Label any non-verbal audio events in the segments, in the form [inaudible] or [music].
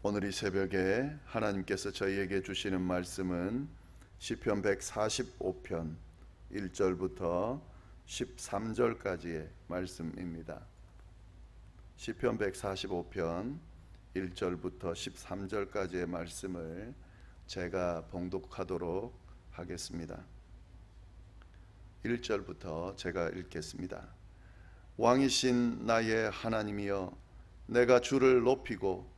오늘 이 새벽에 하나님께서 저희에게 주시는 말씀은 시편 145편 1절부터 13절까지의 말씀입니다. 시편 145편 1절부터 13절까지의 말씀을 제가 봉독하도록 하겠습니다. 1절부터 제가 읽겠습니다. 왕이신 나의 하나님이여 내가 주를 높이고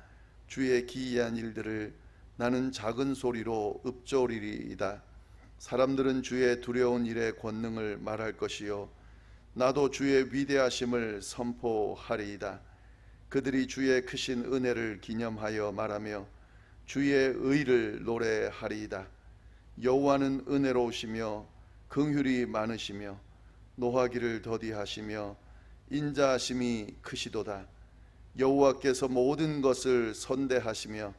주의 기이한 일들을 나는 작은 소리로 읊조리리이다. 사람들은 주의 두려운 일의 권능을 말할 것이요 나도 주의 위대하심을 선포하리이다. 그들이 주의 크신 은혜를 기념하여 말하며 주의 의를 노래하리이다. 여호와는 은혜로우시며 긍휼이 많으시며 노하기를 더디하시며 인자하심이 크시도다. 여호와께서 모든 것을 선대하시며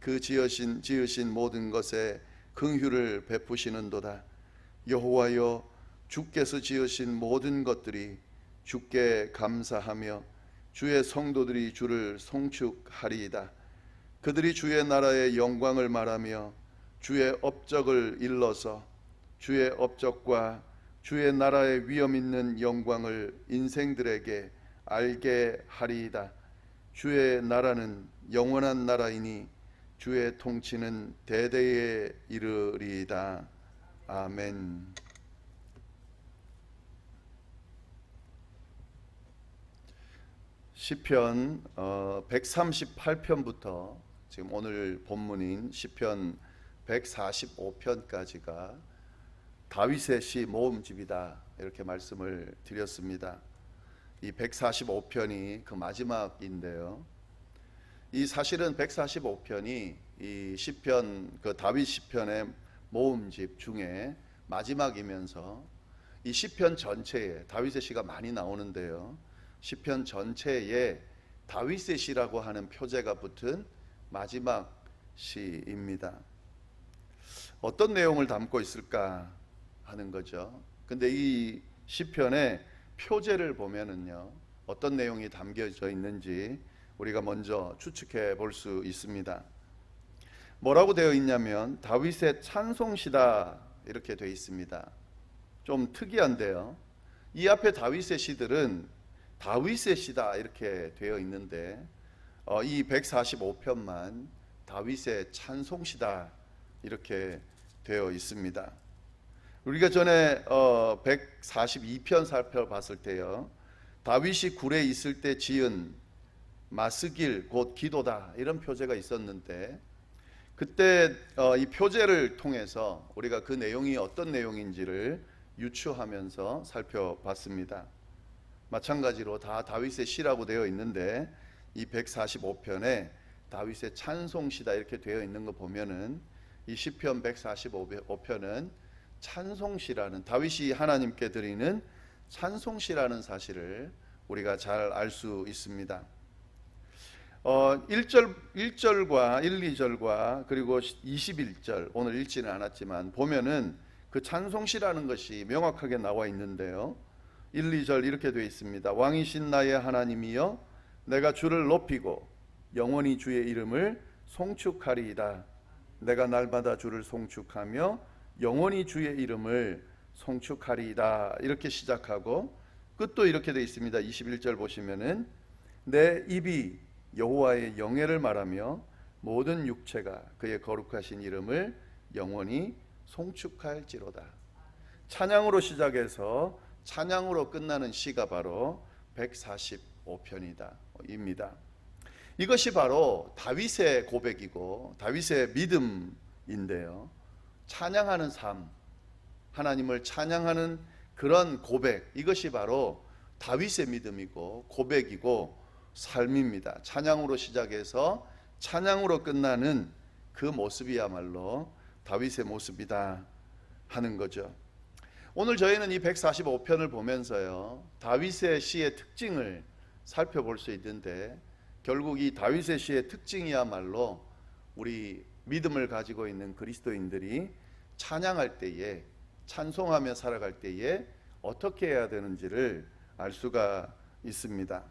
그 지으신 지으신 모든 것에 긍휼을 베푸시는도다. 여호와여 주께서 지으신 모든 것들이 주께 감사하며 주의 성도들이 주를 송축하리이다. 그들이 주의 나라의 영광을 말하며 주의 업적을 일러서 주의 업적과 주의 나라의 위엄 있는 영광을 인생들에게 알게 하리이다. 주의 나라는 영원한 나라이니 주의 통치는 대대에 이르리이다. 아멘. 시편 어, 138편부터 지금 오늘 본문인 시편 145편까지가 다윗의 시 모음집이다 이렇게 말씀을 드렸습니다. 이 145편이 그 마지막인데요. 이 사실은 145편이 이 시편 그 다윗 시편의 모음집 중에 마지막이면서 이 시편 전체에 다윗의 시가 많이 나오는데요. 시편 전체에 다윗의 시라고 하는 표제가 붙은 마지막 시입니다. 어떤 내용을 담고 있을까 하는 거죠. 근데 이 시편의 표제를 보면은요. 어떤 내용이 담겨져 있는지 우리가 먼저 추측해 볼 수 있습니다. 뭐라고 되어 있냐면 다윗의 찬송시다 이렇게 되어 있습니다. 좀 특이한데요. 이 앞에 다윗의 시들은 다윗의 시다 이렇게 되어 있는데 어, 이 145편만 다윗의 찬송시다 이렇게 되어 있습니다. 우리가 전에 어, 142편 살펴봤을 때요. 다윗이 굴에 있을 때 지은 마스길 곧 기도다 이런 표제가 있었는데 그때 어, 이 표제를 통해서 우리가 그 내용이 어떤 내용인지를 유추하면서 살펴봤습니다. 마찬가지로 다 다윗의 시라고 되어 있는데 이 145편에 다윗의 찬송시다 이렇게 되어 있는 거 보면은 이 시편 145편은 찬송시라는 다윗이 하나님께 드리는 찬송시라는 사실을 우리가 잘 알 수 있습니다. 어, 1절 1절과 1, 2절과 그리고 21절 오늘 읽지는 않았지만 보면은 그 찬송시라는 것이 명확하게 나와 있는데요. 1, 2절 이렇게 되어 있습니다. 왕이신 나의 하나님이여 내가 주를 높이고 영원히 주의 이름을 송축하리이다. 내가 날마다 주를 송축하며 영원히 주의 이름을 송축하리이다. 이렇게 시작하고 끝도 이렇게 되어 있습니다. 21절 보시면은 내 입이 여호와의 영예를 말하며 모든 육체가 그의 거룩하신 이름을 영원히 송축할지로다. 찬양으로 시작해서 찬양으로 끝나는 시가 바로 145편이다. 입니다. 이것이 바로 다윗의 고백이고 다윗의 믿음인데요. 찬양하는 삶, 하나님을 찬양하는 그런 고백, 이것이 바로 다윗의 믿음이고 고백이고 삶입니다. 찬양으로 시작해서 찬양으로 끝나는 그 모습이야말로 다윗의 모습이다 하는 거죠. 오늘 저희는 이 145편을 보면서요. 다윗의 시의 특징을 살펴볼 수 있는데 결국 이 다윗의 시의 특징이야말로 우리 믿음을 가지고 있는 그리스도인들이 찬양할 때에 찬송하며 살아갈 때에 어떻게 해야 되는지를 알 수가 있습니다.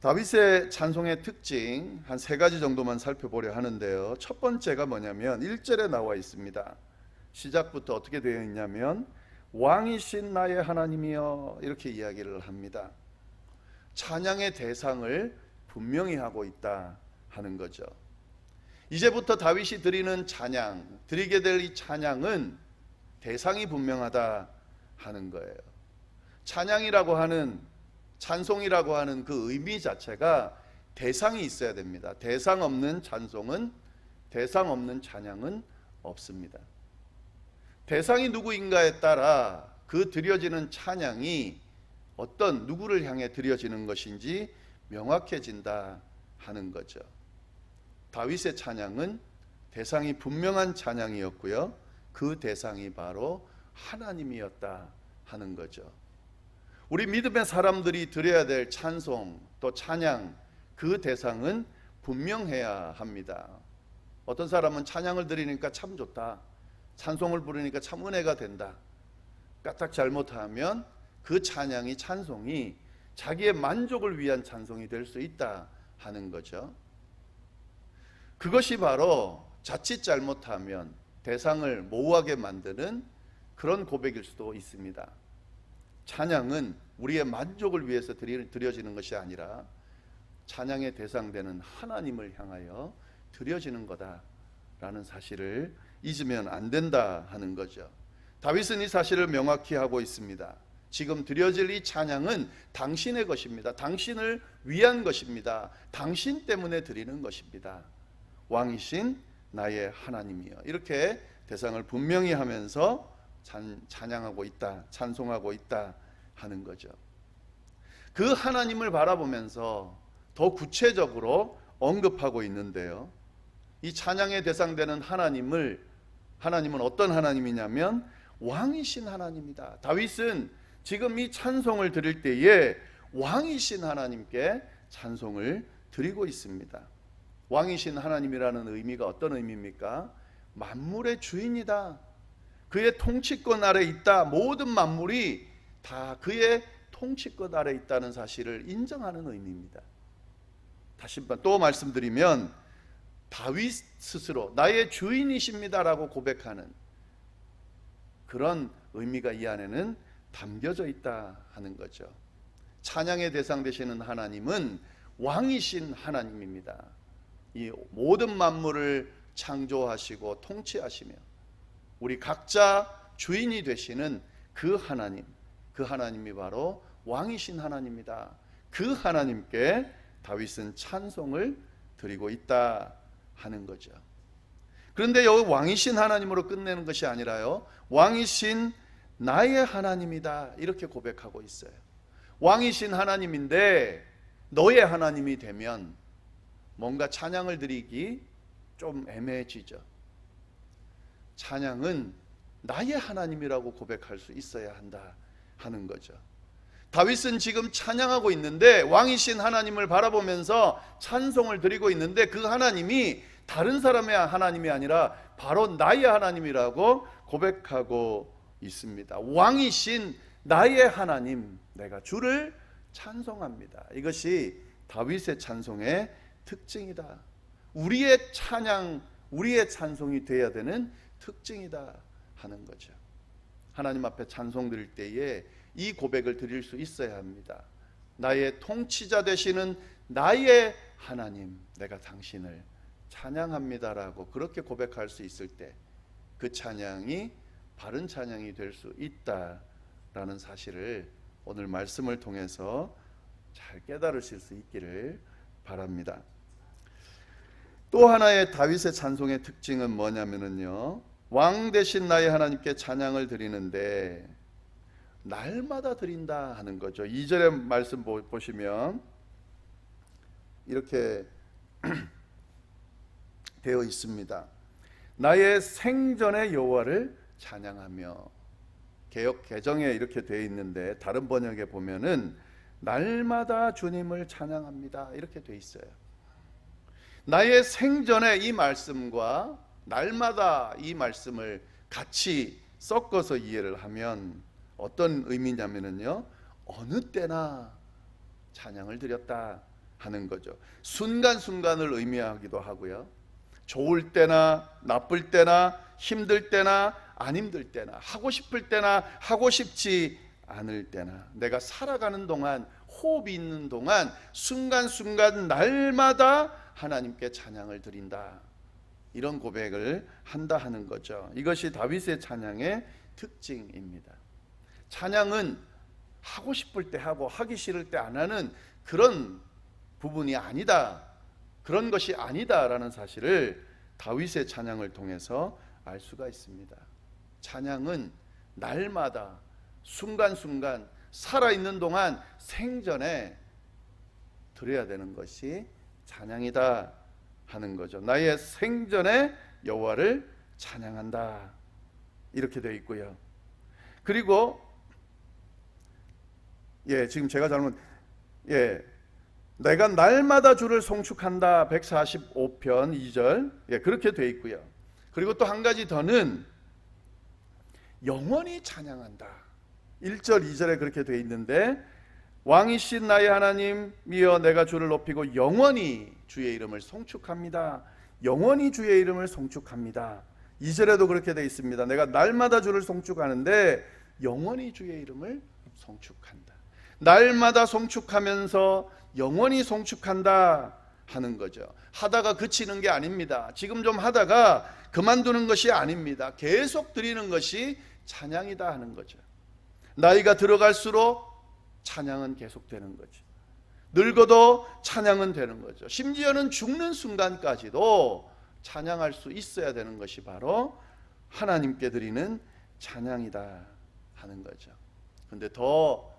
다윗의 찬송의 특징 한 세 가지 정도만 살펴보려 하는데요. 첫 번째가 뭐냐면 1절에 나와 있습니다. 시작부터 어떻게 되어 있냐면 왕이신 나의 하나님이여 이렇게 이야기를 합니다. 찬양의 대상을 분명히 하고 있다 하는 거죠. 이제부터 다윗이 드리는 찬양, 드리게 될 이 찬양은 대상이 분명하다 하는 거예요. 찬양이라고 하는 찬송이라고 하는 그 의미 자체가 대상이 있어야 됩니다. 대상 없는 찬송은 대상 없는 찬양은 없습니다. 대상이 누구인가에 따라 그 드려지는 찬양이 어떤 누구를 향해 드려지는 것인지 명확해진다 하는 거죠. 다윗의 찬양은 대상이 분명한 찬양이었고요. 그 대상이 바로 하나님이었다 하는 거죠. 우리 믿음의 사람들이 드려야 될 찬송 또 찬양 그 대상은 분명해야 합니다. 어떤 사람은 찬양을 드리니까 참 좋다. 찬송을 부르니까 참 은혜가 된다. 까딱 잘못하면 그 찬양이 찬송이 자기의 만족을 위한 찬송이 될 수 있다 하는 거죠. 그것이 바로 자칫 잘못하면 대상을 모호하게 만드는 그런 고백일 수도 있습니다. 찬양은 우리의 만족을 위해서 드려지는 것이 아니라 찬양의 대상되는 하나님을 향하여 드려지는 거다라는 사실을 잊으면 안 된다 하는 거죠. 다윗은 이 사실을 명확히 하고 있습니다. 지금 드려질 이 찬양은 당신의 것입니다. 당신을 위한 것입니다. 당신 때문에 드리는 것입니다. 왕이신 나의 하나님이여. 이렇게 대상을 분명히 하면서 찬, 찬양하고 있다, 찬송하고 있다 하는 거죠. 그 하나님을 바라보면서 더 구체적으로 언급하고 있는데요. 이 찬양의 대상되는 하나님을 하나님은 어떤 하나님이냐면 왕이신 하나님이다. 다윗은 지금 이 찬송을 드릴 때에 왕이신 하나님께 찬송을 드리고 있습니다. 왕이신 하나님이라는 의미가 어떤 의미입니까? 만물의 주인이다. 그의 통치권 아래 있다. 모든 만물이 다 그의 통치권 아래 있다는 사실을 인정하는 의미입니다. 다시 한번 또 말씀드리면 다윗 스스로 나의 주인이십니다라고 고백하는 그런 의미가 이 안에는 담겨져 있다 하는 거죠. 찬양의 대상 되시는 하나님은 왕이신 하나님입니다. 이 모든 만물을 창조하시고 통치하시며 우리 각자 주인이 되시는 그 하나님, 그 하나님이 바로 왕이신 하나님이다. 그 하나님께 다윗은 찬송을 드리고 있다 하는 거죠. 그런데 여기 왕이신 하나님으로 끝내는 것이 아니라요. 왕이신 나의 하나님이다. 이렇게 고백하고 있어요. 왕이신 하나님인데 너의 하나님이 되면 뭔가 찬양을 드리기 좀 애매해지죠. 찬양은 나의 하나님이라고 고백할 수 있어야 한다 하는 거죠. 다윗은 지금 찬양하고 있는데 왕이신 하나님을 바라보면서 찬송을 드리고 있는데 그 하나님이 다른 사람의 하나님이 아니라 바로 나의 하나님이라고 고백하고 있습니다. 왕이신 나의 하나님, 내가 주를 찬송합니다. 이것이 다윗의 찬송의 특징이다. 우리의 찬양, 우리의 찬송이 되어야 되는 특징이다 하는 거죠. 하나님 앞에 찬송 드릴 때에 이 고백을 드릴 수 있어야 합니다. 나의 통치자 되시는 나의 하나님, 내가 당신을 찬양합니다라고 그렇게 고백할 수 있을 때 그 찬양이 바른 찬양이 될 수 있다라는 사실을 오늘 말씀을 통해서 잘 깨달으실 수 있기를 바랍니다. 또 하나의 다윗의 찬송의 특징은 뭐냐면은요. 왕 대신 나의 하나님께 찬양을 드리는데 날마다 드린다 하는 거죠. 2절의 말씀 보시면 이렇게 [clears throat] 되어 있습니다. 나의 생전의 여호와를 찬양하며 개혁 개정에 이렇게 되어 있는데 다른 번역에 보면은 날마다 주님을 찬양합니다. 이렇게 되어 있어요. 나의 생전에 이 말씀과 날마다 이 말씀을 같이 섞어서 이해를 하면 어떤 의미냐면은요. 어느 때나 찬양을 드렸다 하는 거죠. 순간순간을 의미하기도 하고요. 좋을 때나 나쁠 때나 힘들 때나 안 힘들 때나 하고 싶을 때나 하고 싶지 않을 때나 내가 살아가는 동안 호흡이 있는 동안 순간순간 날마다 하나님께 찬양을 드린다. 이런 고백을 한다 하는 거죠. 이것이 다윗의 찬양의 특징입니다. 찬양은 하고 싶을 때 하고 하기 싫을 때 안 하는 그런 부분이 아니다. 그런 것이 아니다라는 사실을 다윗의 찬양을 통해서 알 수가 있습니다. 찬양은 날마다 순간순간 살아있는 동안 생전에 드려야 되는 것이 찬양이다 하는 거죠. 나의 생전에 여호와를 찬양한다. 이렇게 되어 있고요. 그리고 예, 지금 제가 잘못 예. 내가 날마다 주를 송축한다. 145편 2절. 예, 그렇게 되어 있고요. 그리고 또 한 가지 더는 영원히 찬양한다. 1절 2절에 그렇게 되어 있는데 왕이신 나의 하나님이여 내가 주를 높이고 영원히 주의 이름을 송축합니다. 영원히 주의 이름을 송축합니다. 2절에도 그렇게 되어 있습니다. 내가 날마다 주를 송축하는데 영원히 주의 이름을 송축한다. 날마다 송축하면서 영원히 송축한다 하는 거죠. 하다가 그치는 게 아닙니다. 지금 좀 하다가 그만두는 것이 아닙니다. 계속 드리는 것이 찬양이다 하는 거죠. 나이가 들어갈수록 찬양은 계속되는 거죠. 늙어도 찬양은 되는 거죠. 심지어는 죽는 순간까지도 찬양할 수 있어야 되는 것이 바로 하나님께 드리는 찬양이다 하는 거죠. 근데 더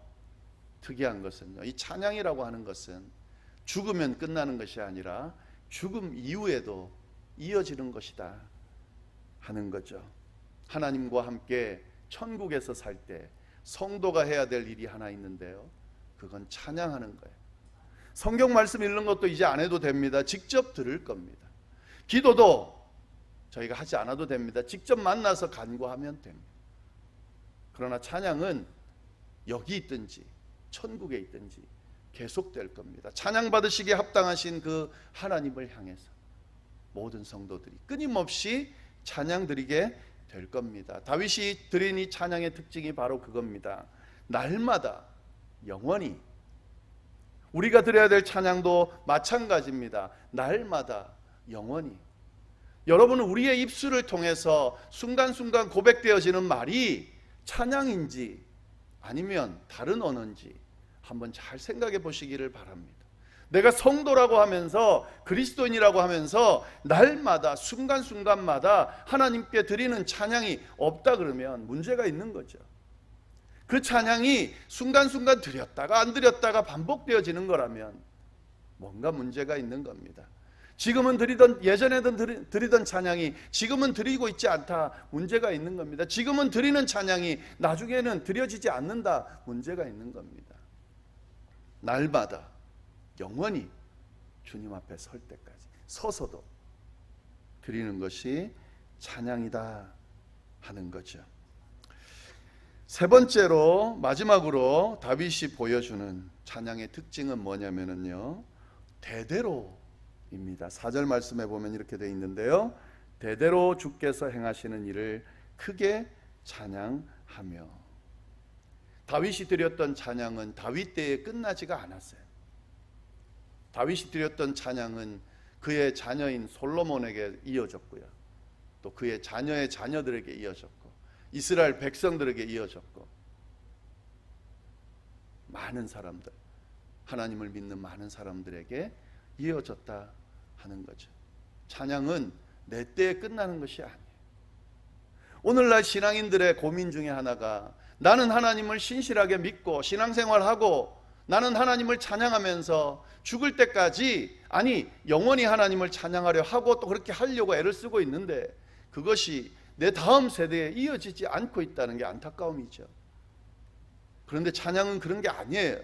특이한 것은요. 이 찬양이라고 하는 것은 죽으면 끝나는 것이 아니라 죽음 이후에도 이어지는 것이다 하는 거죠. 하나님과 함께 천국에서 살 때 성도가 해야 될 일이 하나 있는데요. 그건 찬양하는 거예요. 성경 말씀 읽는 것도 이제 안 해도 됩니다. 직접 들을 겁니다. 기도도 저희가 하지 않아도 됩니다. 직접 만나서 간구하면 됩니다. 그러나 찬양은 여기 있든지 천국에 있든지 계속될 겁니다. 찬양 받으시기에 합당하신 그 하나님을 향해서 모든 성도들이 끊임없이 찬양 드리게 될 겁니다. 다윗이 드린 이 찬양의 특징이 바로 그겁니다. 날마다 영원히 우리가 드려야 될 찬양도 마찬가지입니다. 날마다 영원히 여러분은 우리의 입술을 통해서 순간순간 고백되어지는 말이 찬양인지 아니면 다른 언어인지 한번 잘 생각해 보시기를 바랍니다. 내가 성도라고 하면서 그리스도인이라고 하면서 날마다 순간순간마다 하나님께 드리는 찬양이 없다 그러면 문제가 있는 거죠. 그 찬양이 순간순간 드렸다가 안 드렸다가 반복되어지는 거라면 뭔가 문제가 있는 겁니다. 지금은 드리던 예전에는 드리던 찬양이 지금은 드리고 있지 않다 문제가 있는 겁니다. 지금은 드리는 찬양이 나중에는 드려지지 않는다 문제가 있는 겁니다. 날마다 영원히 주님 앞에 설 때까지 서서도 드리는 것이 찬양이다 하는 거죠. 세 번째로 마지막으로 다윗이 보여주는 찬양의 특징은 뭐냐면은요. 대대로입니다. 4절 말씀에 보면 이렇게 돼 있는데요. 대대로 주께서 행하시는 일을 크게 찬양하며 다윗이 드렸던 찬양은 다윗 때에 끝나지가 않았어요. 다윗이 드렸던 찬양은 그의 자녀인 솔로몬에게 이어졌고요. 또 그의 자녀의 자녀들에게 이어졌고 이스라엘 백성들에게 이어졌고 많은 사람들 하나님을 믿는 많은 사람들에게 이어졌다 하는 거죠. 찬양은 내 때에 끝나는 것이 아니에요. 오늘날 신앙인들의 고민 중에 하나가 나는 하나님을 신실하게 믿고 신앙생활하고 나는 하나님을 찬양하면서 죽을 때까지 아니 영원히 하나님을 찬양하려 하고 또 그렇게 하려고 애를 쓰고 있는데 그것이 내 다음 세대에 이어지지 않고 있다는 게 안타까움이죠. 그런데 찬양은 그런 게 아니에요.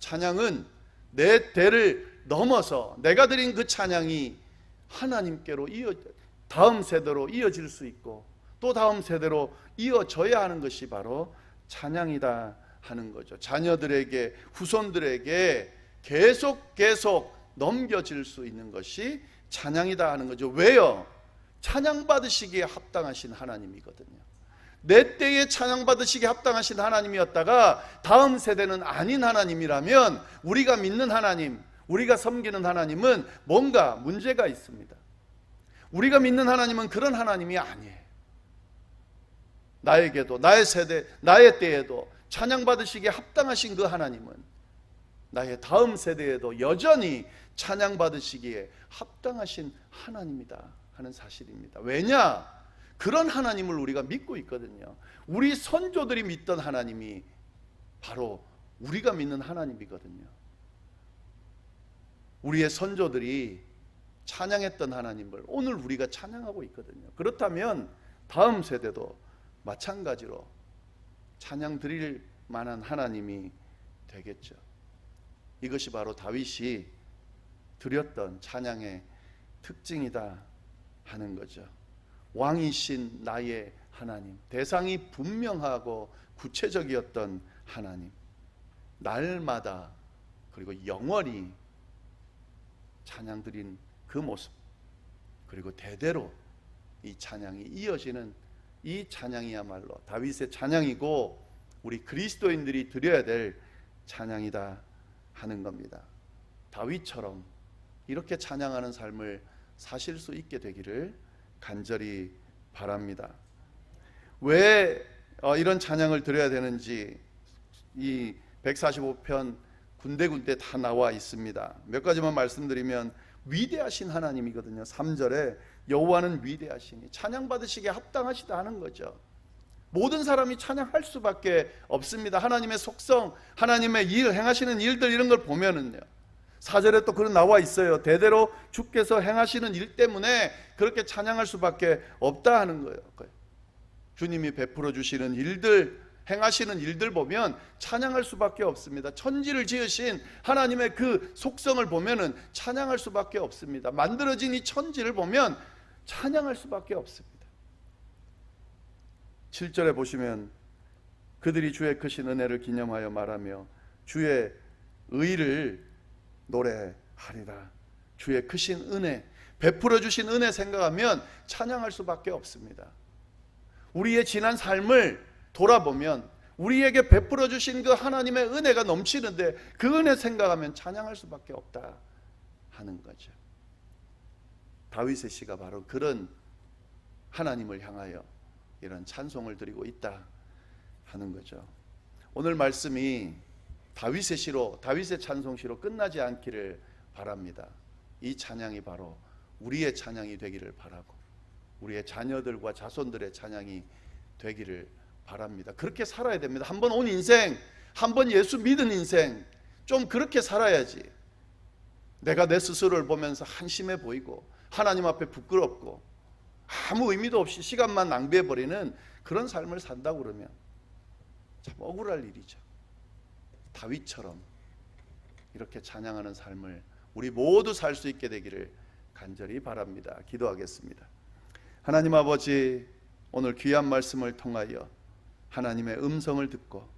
찬양은 내 대를 넘어서 내가 드린 그 찬양이 하나님께로 이어 다음 세대로 이어질 수 있고 또 다음 세대로 이어져야 하는 것이 바로 찬양이다 하는 거죠. 자녀들에게 후손들에게 계속 계속 넘겨질 수 있는 것이 찬양이다 하는 거죠. 왜요? 찬양 받으시기에 합당하신 하나님이거든요. 내 때에 찬양 받으시기에 합당하신 하나님이었다가 다음 세대는 아닌 하나님이라면 우리가 믿는 하나님, 우리가 섬기는 하나님은 뭔가 문제가 있습니다. 우리가 믿는 하나님은 그런 하나님이 아니에요. 나에게도 나의 세대, 나의 때에도 찬양 받으시기에 합당하신 그 하나님은 나의 다음 세대에도 여전히 찬양 받으시기에 합당하신 하나님이다 하는 사실입니다. 왜냐? 그런 하나님을 우리가 믿고 있거든요. 우리 선조들이 믿던 하나님이 바로 우리가 믿는 하나님이거든요. 우리의 선조들이 찬양했던 하나님을 오늘 우리가 찬양하고 있거든요. 그렇다면 다음 세대도 마찬가지로 찬양 드릴 만한 하나님이 되겠죠. 이것이 바로 다윗이 드렸던 찬양의 특징이다 하는 거죠. 왕이신 나의 하나님, 대상이 분명하고 구체적이었던 하나님, 날마다 그리고 영원히 찬양 드린 그 모습, 그리고 대대로 이 찬양이 이어지는 이 찬양이야말로 다윗의 찬양이고 우리 그리스도인들이 드려야 될 찬양이다 하는 겁니다. 다윗처럼 이렇게 찬양하는 삶을 사실 수 있게 되기를 간절히 바랍니다. 왜 어, 이런 찬양을 드려야 되는지 이 145편 군데군데 다 나와 있습니다. 몇 가지만 말씀드리면 위대하신 하나님이거든요. 3절에 여호와는 위대하시니 찬양 받으시기에 합당하시다 하는 거죠. 모든 사람이 찬양할 수밖에 없습니다. 하나님의 속성, 하나님의 일, 행하시는 일들 이런 걸 보면은요. 사절에 또 그런 나와 있어요. 대대로 주께서 행하시는 일 때문에 그렇게 찬양할 수밖에 없다 하는 거예요. 주님이 베풀어 주시는 일들, 행하시는 일들 보면 찬양할 수밖에 없습니다. 천지를 지으신 하나님의 그 속성을 보면은 찬양할 수밖에 없습니다. 만들어진 이 천지를 보면 찬양할 수밖에 없습니다. 7절에 보시면 그들이 주의 크신 은혜를 기념하여 말하며 주의 의를 노래하리라. 주의 크신 은혜, 베풀어 주신 은혜 생각하면 찬양할 수밖에 없습니다. 우리의 지난 삶을 돌아보면 우리에게 베풀어 주신 그 하나님의 은혜가 넘치는데 그 은혜 생각하면 찬양할 수밖에 없다 하는 거죠. 다윗의 시가 바로 그런 하나님을 향하여 이런 찬송을 드리고 있다 하는 거죠. 오늘 말씀이 다윗의 시로 다윗의 찬송시로 끝나지 않기를 바랍니다. 이 찬양이 바로 우리의 찬양이 되기를 바라고 우리의 자녀들과 자손들의 찬양이 되기를 바랍니다. 그렇게 살아야 됩니다. 한번 온 인생, 한번 예수 믿은 인생 좀 그렇게 살아야지. 내가 내 스스로를 보면서 한심해 보이고 하나님 앞에 부끄럽고 아무 의미도 없이 시간만 낭비해 버리는 그런 삶을 산다고 그러면 참 억울할 일이죠. 다윗처럼 이렇게 찬양하는 삶을 우리 모두 살 수 있게 되기를 간절히 바랍니다. 기도하겠습니다. 하나님 아버지 오늘 귀한 말씀을 통하여 하나님의 음성을 듣고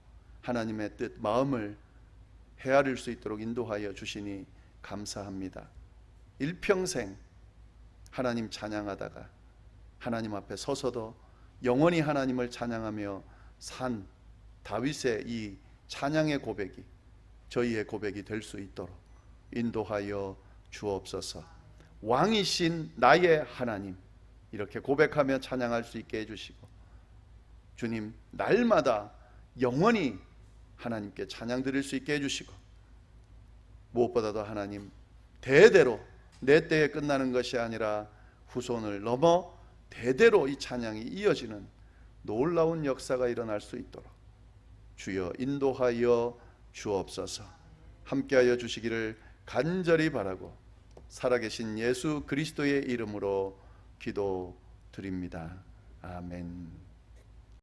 하나님의 뜻 마음을 헤아릴 수 있도록 인도하여 주시니 감사합니다. 일평생 하나님 찬양하다가 하나님 앞에 서서도 영원히 하나님을 찬양하며 산 다윗의 이 찬양의 고백이 저희의 고백이 될 수 있도록 인도하여 주옵소서. 왕이신 나의 하나님 이렇게 고백하며 찬양할 수 있게 해주시고 주님 날마다 영원히 하나님께 찬양 드릴 수 있게 해주시고 무엇보다도 하나님 대대로 내 때에 끝나는 것이 아니라 후손을 넘어 대대로 이 찬양이 이어지는 놀라운 역사가 일어날 수 있도록 주여 인도하여 주옵소서. 함께하여 주시기를 간절히 바라고 살아계신 예수 그리스도의 이름으로 기도드립니다. 아멘.